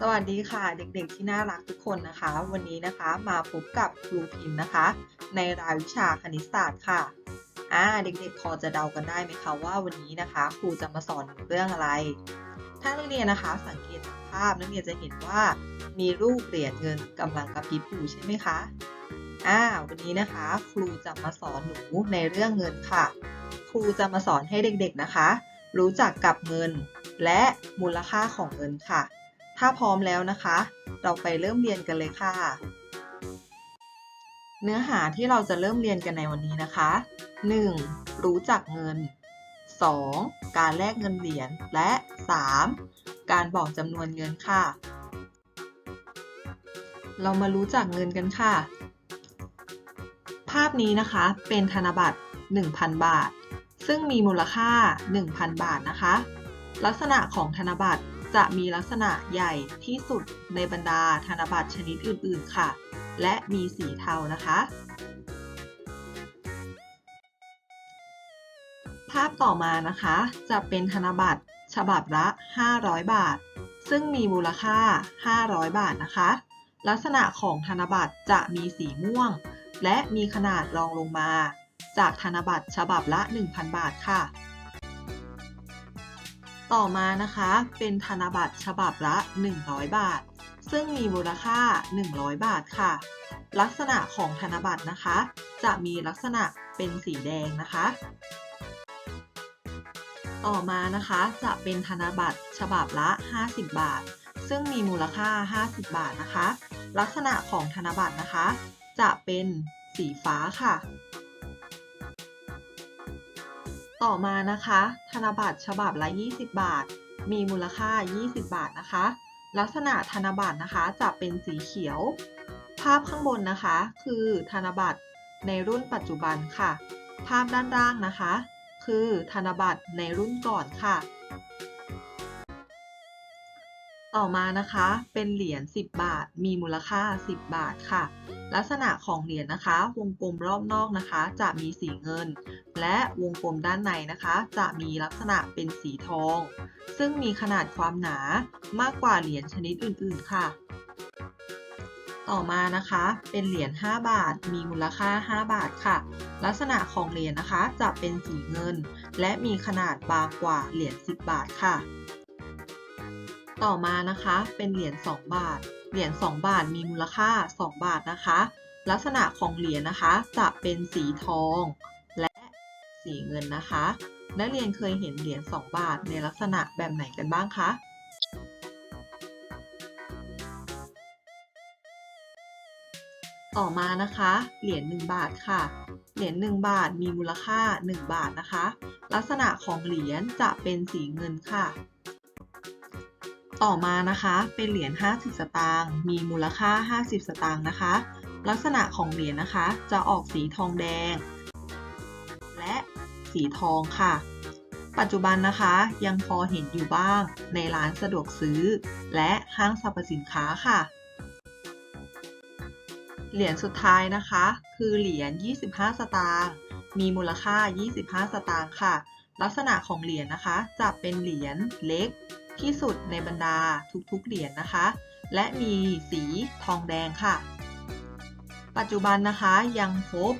สวัสดีค่ะเด็กๆที่น่ารักทุกคนนะคะ วันนี้นะคะมาพบกับครูพิมพ์นะคะ ในรายวิชาคณิตศาสตร์ค่ะอ่าเด็กๆพอจะเดากันได้ไหมคะว่าวันนี้นะคะครูจะมาสอนเรื่องอะไร ถ้านักเรียนนะคะสังเกตจากภาพนักเรียนจะเห็นว่ามีรูปเหรียญเงินกำลังกระพริบอยู่ใช่ไหมคะอ่าวันนี้นะคะ ครูจะมาสอนหนูในเรื่องเงินค่ะ ครูจะมาสอนให้เด็กๆนะคะ รู้จักกับเงินและมูลค่าของเงินค่ะ ถ้าพร้อมแล้วนะคะ เราไปเริ่มเรียนกันเลยค่ะ เนื้อหาที่เราจะเริ่มเรียนกันในวันนี้นะคะ 1. รู้จักเงิน 2. การแลกเงินเหรียญ และ 3. การบอกจำนวนเงินค่ะ เรามารู้จักเงินกันค่ะ ภาพนี้นะคะเป็นธนบัตร 1,000 บาท ซึ่งมีมูลค่า 1,000 บาทนะคะ ลักษณะของธนบัตร จะมีลักษณะใหญ่ที่สุดในบรรดาธนบัตรชนิดอื่น ๆ ค่ะ และมีสีเทานะคะ ภาพต่อมานะคะ จะเป็นธนบัตรฉบับละ 500 บาท ซึ่งมีมูลค่า 500 บาทนะคะ ลักษณะของธนบัตรจะมีสีม่วง และมีขนาดรองลงมา จากธนบัตรฉบับละ 1,000 บาทค่ะ ต่อมานะคะเป็นธนบัตรฉบับละ 100 บาท ซึ่งมีมูลค่า 100 บาทค่ะ ลักษณะของธนบัตรนะคะ จะมีลักษณะเป็นสีแดงนะคะ ต่อมานะคะจะเป็นธนบัตรฉบับละ 50 บาท ซึ่งมีมูลค่า 50 บาทนะคะ ลักษณะของธนบัตรนะคะ จะเป็นสีฟ้าค่ะ ต่อมานะคะ ธนบัตรฉบับละ 20 บาท มีมูลค่า 20 บาทนะคะ ลักษณะธนบัตรนะคะจะเป็นสีเขียว ภาพข้างบนนะคะ คือธนบัตรในรุ่นปัจจุบันค่ะ ภาพด้านล่างนะคะ คือธนบัตรในรุ่นก่อนค่ะ ต่อมานะคะเป็นเหรียญ10 บาท มีมูลค่า 10 บาทค่ะ ลักษณะของเหรียญนะคะ วงกลมรอบนอกนะคะ จะมีสีเงิน และวงกลมด้านในนะคะ จะมีลักษณะเป็นสีทอง ซึ่งมีขนาดความหนามากกว่าเหรียญชนิดอื่น ๆ ค่ะ ต่อมานะคะ เป็นเหรียญ5บาท มีมูลค่า 5 บาทค่ะ ลักษณะของเหรียญนะคะ จะเป็นสีเงิน และมีขนาดบางกว่าเหรียญ10 บาทค่ะ ต่อมานะคะ เป็นเหรียญ2บาท เหรียญ2บาทมีมูลค่า 2 บาทนะคะ ลักษณะของเหรียญนะคะ จะเป็นสีทอง และสีเงินนะคะ นักเรียนเคยเห็นเหรียญ2บาทในลักษณะแบบไหนกันบ้างคะต่อมานะคะ เหรียญ1บาทค่ะ เหรียญ1บาทมีมูลค่า 1 บาทนะคะ ลักษณะของเหรียญจะเป็นสีเงินค่ะ ต่อมานะคะ เป็นเหรียญ 50 สตางค์ มีมูลค่า 50 สตางค์นะคะ ลักษณะของเหรียญนะคะ จะออกสีทองแดง และสีทองค่ะ ปัจจุบันนะคะ ยังพอเห็นอยู่บ้างในร้านสะดวกซื้อ และห้างสรรพสินค้าค่ะ เหรียญสุดท้ายนะคะ คือเหรียญ 25 สตางค์ มีมูลค่า 25 สตางค์ค่ะ ลักษณะของเหรียญนะคะ จะเป็นเหรียญเล็ก ที่สุดในบรรดาทุกๆเหรียญนะคะ และมีสีทองแดงค่ะ ปัจจุบันนะคะยังพบ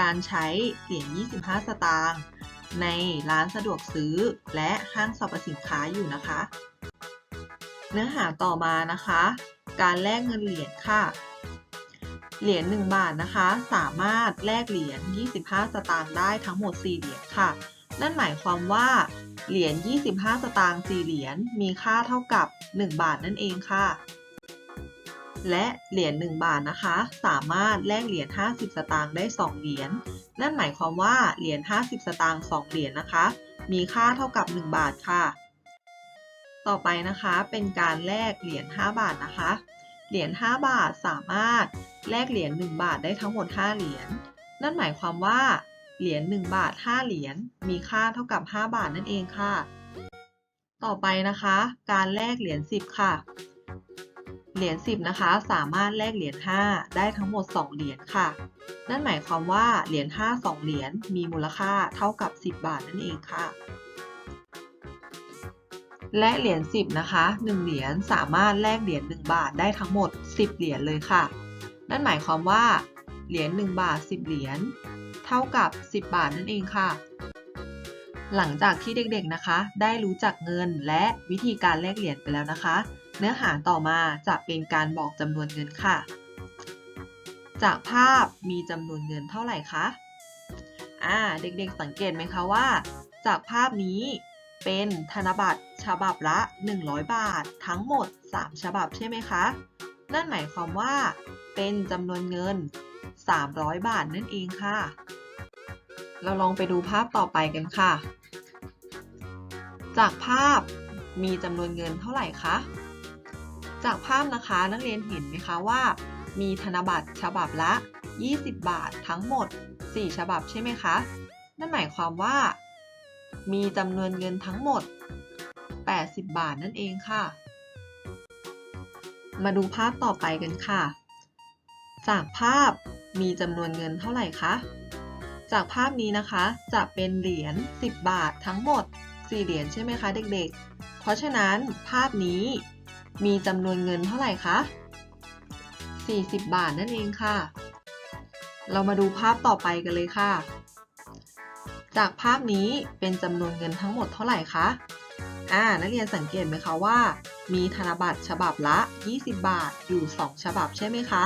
การใช้เหรียญ 25 สตางค์ในร้านสะดวกซื้อและห้างสรรพสินค้าอยู่นะคะ เนื้อหาต่อมานะคะ การแลกเงินเหรียญค่ะ เหรียญ1บาทนะคะ สามารถแลกเหรียญ25 สตางค์ได้ทั้งหมด 4 เหรียญค่ะ นั่นหมายความว่า เหรียญ 25 สตางค์ 4 เหรียญ มีค่าเท่ากับ 1 บาทนั่นเองค่ะ และเหรียญ 1 บาทนะคะ สามารถแลกเหรียญ 50 สตางค์ได้ 2 เหรียญ นั่นหมายความว่า เหรียญ 50 สตางค์ 2 เหรียญนะคะ มีค่าเท่ากับ 1 บาทค่ะ ต่อไปนะคะ เป็นการแลกเหรียญ 5 บาทนะคะ เหรียญ 5 บาทสามารถแลกเหรียญ 1 บาทได้ทั้งหมด 5 เหรียญ นั่นหมายความว่า เหรียญ1บาท 5 เหรียญมีค่าเท่ากับ 5 บาทนั่นเองค่ะ ต่อไปนะคะ การแลกเหรียญ10 ค่ะ เหรียญ10นะคะ สามารถแลกเหรียญ5ได้ทั้งหมด 2 เหรียญค่ะ นั่นหมายความว่าเหรียญ5 2 เหรียญมีมูลค่าเท่ากับ 10 บาทนั่นเองค่ะ และเหรียญ10นะคะ1เหรียญสามารถแลกเหรียญ1บาทได้ทั้งหมด 10 เหรียญเลยค่ะ นั่นหมายความว่าเหรียญ1บาท 10 เหรียญ เท่ากับ 10 บาทนั่นเองค่ะ หลังจากที่เด็กๆนะคะ ได้รู้จักเงินและวิธีการแลกเหรียญไปแล้วนะคะ เนื้อหาต่อมาจะเป็นการบอกจำนวนเงินค่ะ จากภาพมีจำนวนเงินเท่าไหร่คะอ่าเด็กๆสังเกตไหมคะว่า จากภาพนี้เป็นธนบัตรฉบับละ 100 บาท ทั้งหมด 3 ฉบับใช่ไหมคะ นั่นหมายความว่า เป็นจำนวนเงิน 300 บาทนั่นเองค่ะ เราลองไปดูภาพต่อไปกันค่ะ จากภาพมีจำนวนเงินเท่าไหร่คะ จากภาพนะคะนักเรียนเห็นไหมคะว่า มีธนบัตรฉบับละ 20 บาททั้งหมด 4 ฉบับใช่ไหมคะ นั่นหมายความว่า มีจำนวนเงินทั้งหมด 80 บาทนั่นเองค่ะ มาดูภาพต่อไปกันค่ะ จากภาพมีจำนวนเงินเท่าไหร่คะ จากภาพนี้นะคะจะเป็นเหรียญ10 บาททั้งหมด 4 เหรียญใช่ไหมคะเด็กๆ เพราะฉะนั้นภาพนี้มีจำนวนเงินเท่าไหร่คะ 40 บาทนั่นเองค่ะ เรามาดูภาพต่อไปกันเลยค่ะ จากภาพนี้เป็นจำนวนเงินทั้งหมดเท่าไหร่คะ อ่า นักเรียนสังเกตไหมคะว่า มีธนบัตรฉบับละ 20 บาทอยู่ 2 ฉบับใช่ไหมคะ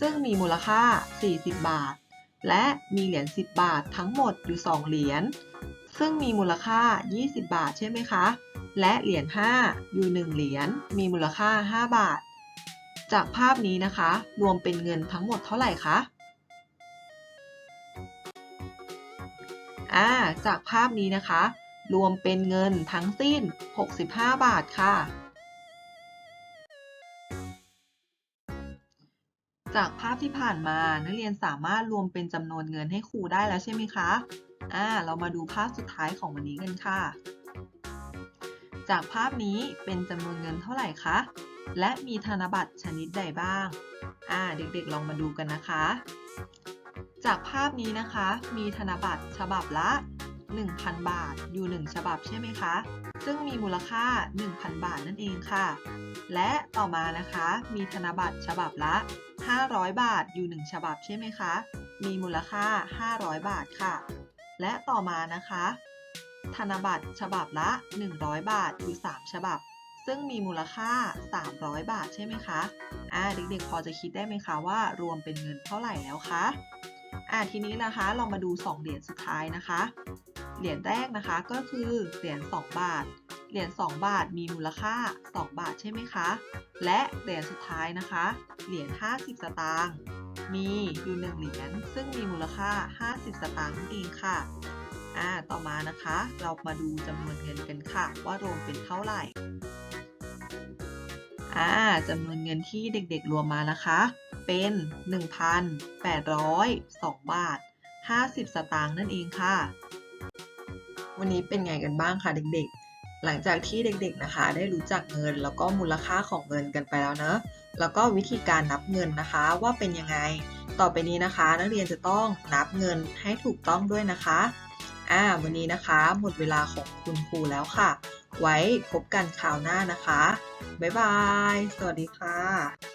ซึ่งมีมูลค่า 40 บาท และมีเหรียญ 10 บาททั้งหมดอยู่ 2 เหรียญ ซึ่งมีมูลค่า 20 บาทใช่ไหมคะ และเหรียญ 5 อยู่ 1 เหรียญ มีมูลค่า 5 บาท จากภาพนี้นะคะ รวมเป็นเงินทั้งหมดเท่าไหร่คะอ่าจากภาพนี้นะคะ รวมเป็นเงินทั้งสิ้น 65 บาทค่ะ จากภาพที่ผ่านมานักเรียนสามารถรวมเป็นจำนวนเงินให้ครูได้แล้วใช่ไหมคะ อ่า เรามาดูภาพสุดท้ายของวันนี้กันค่ะ จากภาพนี้เป็นจำนวนเงินเท่าไหร่คะ และมีธนบัตรชนิดใดบ้าง อ่า เด็กๆ ลองมาดูกันนะคะ จากภาพนี้นะคะ มีธนบัตรฉบับละ 1,000 บาทอยู่ 1 ฉบับใช่ไหมคะ ซึ่งมีมูลค่า 1,000 บาทนั่นเองค่ะ และต่อมานะคะ มีธนบัตรฉบับละ 500 บาทอยู่ 1 ฉบับใช่ไหมคะ มีมูลค่า 500 บาทค่ะ และต่อมานะคะ ธนบัตรฉบับละ 100 บาทอยู่ 3 ฉบับ ซึ่งมีมูลค่า 300 บาทใช่ไหมคะอ่าเด็กๆพอจะคิดได้ไหมคะว่ารวมเป็นเงินเท่าไหร่แล้วคะอ่าทีนี้นะคะเรามาดู 2 เหรียญสุดท้ายนะคะ เหรียญแรกนะคะก็คือเหรียญ2บาท เหรียญ2บาทมีมูลค่า 2 บาทใช่ไหมคะ และเหรียญสุดท้ายนะคะ เหรียญ50 สตางค์มีอยู่1เหรียญซึ่งมีมูลค่า 50 สตางค์นั่นเองค่ะอ่าต่อมานะคะ เรามาดูจำนวนเงินกันค่ะ ว่ารวมเป็นเท่าไหร่อ่าจำนวนเงินที่เด็กๆรวมมานะคะ เป็น 1,802 บาท 50 สตางค์นั่นเองค่ะ วันนี้เป็นไงกันบ้างคะเด็กๆ หลังจากที่เด็กๆนะคะ ได้รู้จักเงินแล้วก็มูลค่าของเงินกันไปแล้วเนอะแล้วก็วิธีการนับเงินนะคะว่าเป็นยังไง ต่อไปนี้นะคะ นักเรียนจะต้องนับเงินให้ถูกต้องด้วยนะคะอ่าวันนี้นะคะหมดเวลาของคุณครูแล้วค่ะ ไว้พบกันคราวหน้านะคะ บ๊ายบาย สวัสดีค่ะ